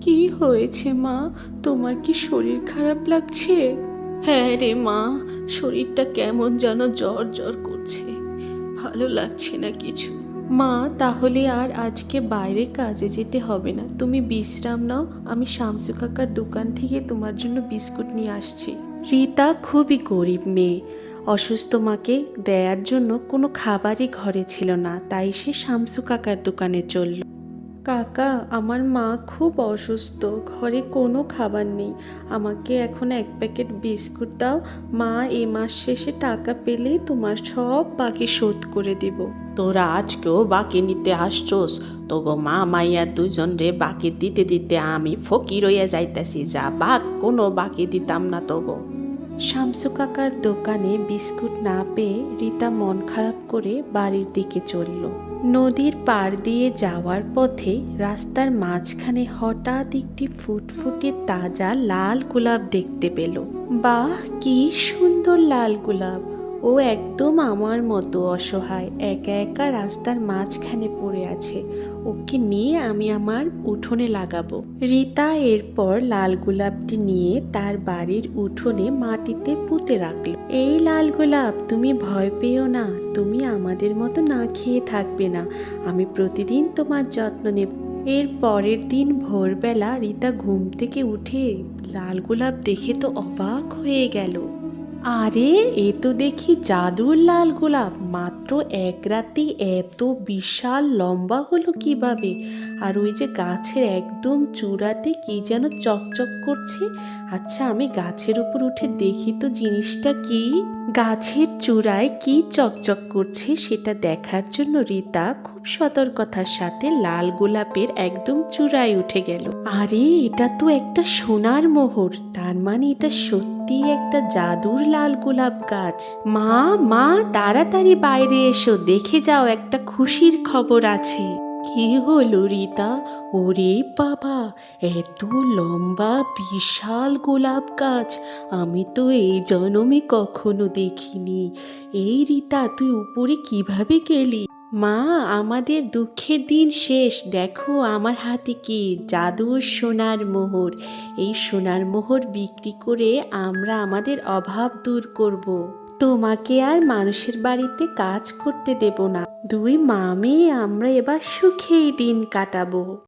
কি হয়েছে মা? তোমার কি শরীর খারাপ লাগছে? হ্যাঁ রে মা, শরীরটা কেমন যেন জ্বর জ্বর করছে। ভালো লাগছে না কিছু। মা, তাহলে আর আজকে বাইরে কাজে যেতে হবে না। তুমি বিশ্রাম নাও। আমি শামসু কাকার দোকান থেকে তোমার জন্য বিস্কুট নিয়ে আসছি। রীতা খুবই গরিব মেয়ে। অসুস্থ মাকে দেয়ার জন্য কোনো খাবারই ঘরে ছিল না তাই সে শামসু কাকার দোকানে চলল। কাকা আমার মা খুব অসুস্থ ঘরে কোনো খাবার নেই। আমাকে এখন এক প্যাকেট বিস্কুট দাও। মা এ মাস শেষে টাকা পেলেই তোমার সব বাকি শোধ করে দিব। তোরা আজকেও বাকি নিতে আসছোস? তোগো মা মাইয়া দুজন রে বাকি দিতে দিতে আমি ফকির হইয়া যাইতেছি যা বাক কোনো বাকি দিতাম না তোগো। শামসু কাকার দোকানে বিস্কুট না পেয়ে রীতা মন খারাপ করে বাড়ির দিকে চলল। নদীর পার দিয়ে যাওয়ার পথে রাস্তার মাঝখানে হঠাৎ একটি ফুটফুটে তাজা লাল গোলাপ দেখতে পেল। বাহ, কি সুন্দর লাল গোলাপ! ও একদম আমার মতো অসহায়, একা একা রাস্তার মাঝখানে পড়ে আছে। ওকে নিয়ে আমি আমার উঠোনে লাগাবো। রীতা এরপর লাল গোলাপটি নিয়ে তার বাড়ির উঠোনে মাটিতে পুঁতে রাখল। এই লাল গোলাপ, তুমি ভয় পেও না। তুমি আমাদের মতো না খেয়ে থাকবে না। আমি প্রতিদিন তোমার যত্ন নেব। এর পরের দিন ভোরবেলা রীতা ঘুম থেকে উঠে লাল গোলাপ দেখে তো অবাক হয়ে গেল। আরে, এ তো দেখি জাদুর লাল গোলাপ। মাত্র এক রাতেই এত বিশাল লম্বা হলো কীভাবে? আর ওই যে গাছের একদম চূড়াতে কি যেন চকচক করছে? আচ্ছা আমি গাছের উপর উঠে দেখি তো জিনিসটা কি? গাছের চূড়ায় কি চকচক করছে সেটা দেখার জন্য রীতা সতর্কতার সাথে লাল গোলাপের একদম চূড়ায় উঠে গেল। আরে, এটা তো একটা সোনার মোহর। তার মানে এটা সত্যি একটা জাদুর লাল গোলাপ গাছ। মা মা, তাড়াতাড়ি বাইরে এসো। দেখে যাও, একটা খুশির খবর আছে। কি হলো রীতা? ওরে বাবা, এত লম্বা, বিশাল গোলাপ গাছ। আমি তো এই জন্মে কখনো দেখিনি। এই রীতা, তুই উপরে কীভাবে গেলি? মা, আমাদের দুঃখের দিন শেষ। দেখো আমার হাতে কি জাদু সোনার মোহর। এই সোনার মোহর বিক্রি করে আমরা আমাদের অভাব দূর করব। তোমাকে আর মানুষের বাড়িতে কাজ করতে দেব না। দুই মামে আমরা এবার সুখেই দিন কাটাবো।